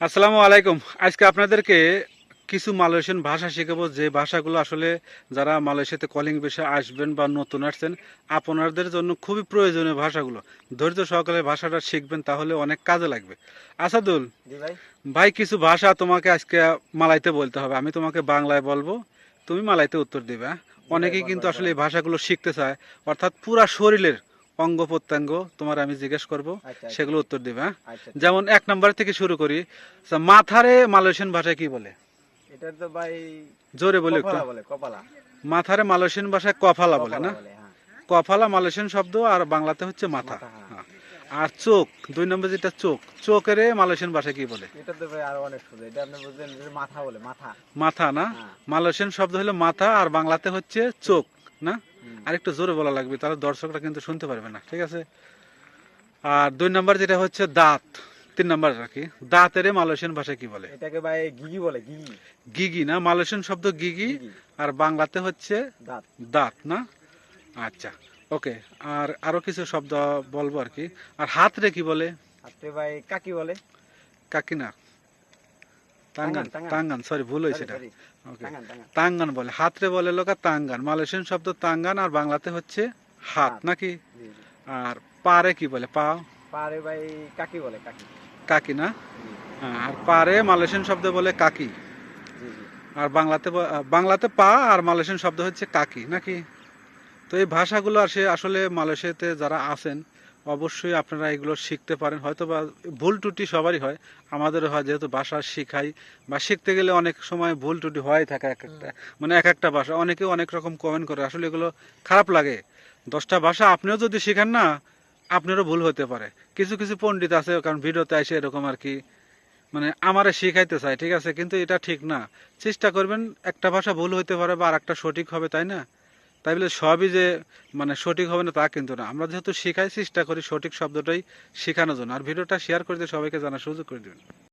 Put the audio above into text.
আসসালামু আলাইকুম। আজকে আপনাদেরকে কিছু মালয়েশিয়ান ভাষা শেখাবো যে ভাষাগুলো আসলে যারা মালয়েশিয়াতে কলিং বেশে আসবেন বা নতুন আসছেন আপনাদের জন্য খুবই প্রয়োজনীয় ভাষাগুলো। ধৈর্য সহকারে ভাষাটা শিখবেন তাহলে অনেক কাজে লাগবে। আসাদুল ভাই। ভাই কিছু ভাষা তোমাকে আজকে মালাইতে বলতে হবে। আমি তোমাকে বাংলায় বলব তুমি মালাইতে উত্তর দিবে হ্যাঁ? অনেকেই কিন্তু আসলে এই ভাষাগুলো শিখতে চায় অর্থাৎ পুরা শরীরের অঙ্গ প্রত্যঙ্গ তোমার আমি জিজ্ঞেস করব আচ্ছা সেগুলো উত্তর দিবে হ্যাঁ আচ্ছা যেমন এক নাম্বার থেকে শুরু করি আচ্ছা, মাথারে মালয়েশিয়ান ভাষায় কি বলে এটা তো ভাই জোরে বলে কপালা মাথারে মালয়েশিয়ান ভাষায় কফালা বলে না কপালা হ্যাঁ। কফালা মালয়েশিয়ান শব্দ আর বাংলাতে হচ্ছে মাথা হ্যাঁ। হ্যাঁ। আর চোখ দুই নম্বর যেটা চোখ চোখের মালয়েশিয়ান ভাষায় কি বলে এটা তো ভাই আরও অনেক সুন্দর এটা আপনি বুঝলেন যে মাথা বলে মাথা মাথা না। মালয়েশিয়ান শব্দ হলো মাথা আর বাংলাতে হচ্ছে চোখ না। আর একটু জোরে বলা লাগবে তাহলে দর্শকরা কিন্তু শুনতে পারবে না ঠিক আছে? আর দুই নম্বর যেটা হচ্ছে দাঁত তিন নম্বর আর কি দাঁতের মালয়েশিয়ান ভাষায় কি বলে? এটাকে ভাই গিগি বলে গিগি। গিগি না মালয়েশিয়ান শব্দ গিগি আর বাংলাতে হচ্ছে দাঁত। দাঁত না? আচ্ছা ওকে আর আরও কিছু শব্দ বলব আর কি। আর হাত রে কি বলে? আপনি ভাই কাকি বলে। কাকিনা তাঙ্গান টাঙ্গান। তাঙ্গান। সরি ভুল হয়েছে এটা। ওকে টাঙ্গান, টাঙ্গান। তাঙ্গান বলে হাত রে বলে লোকা তাঙ্গান মালয়েশিয়ান শব্দ তাঙ্গান আর বাংলাতে হচ্ছে হাত। নাকি। আর পারে কি বলে? পা? পারে ভাই কাকি বলে কাকি। কাকি না? হ্যাঁ, আর পারে মালয়েশিয়ান শব্দ বলে কাকি। আর বাংলাতে বাংলাতে পা আর মালয়েশিয়ান শব্দ হচ্ছে কাকি নাকি? তো এই ভাষাগুলো আসে আসলে মালয়েশিয়াতে যারা আছেন অবশ্যই আপনারা এগুলো শিখতে পারেন। হয়তো বা ভুল ত্রুটি সবারই হয়। আমাদেরও হয় যেহেতু ভাষা শিখাই বা শিখতে গেলে অনেক সময় ভুল ত্রুটি হয় থাকে এক একটা। মানে এক একটা ভাষা। অনেকে অনেক রকম কমেন্ট করে আসলে এগুলো খারাপ লাগে। দশটা ভাষা আপনিও যদি শিখেন না আপনারও ভুল হতে পারে। কিছু কিছু পণ্ডিত আছে কারণ ভিডিওতে আসে এরকম আর কি। মানে আমারে শিখাইতে চায় ঠিক আছে? কিন্তু এটা ঠিক না। চেষ্টা করবেন একটা ভাষা ভুল হইতে পারে বা আর একটা সঠিক হবে তাই না? তাই বলে সবই যে মানে সঠিক হবে না তা কিন্তু না। আমরা যেহেতু শেখাই, চেষ্টা করি সঠিক শব্দটাই শেখানোর জন্য। আর ভিডিওটা শেয়ার করে দিয়ে সবাইকে জানার সুযোগ করে দেবেন।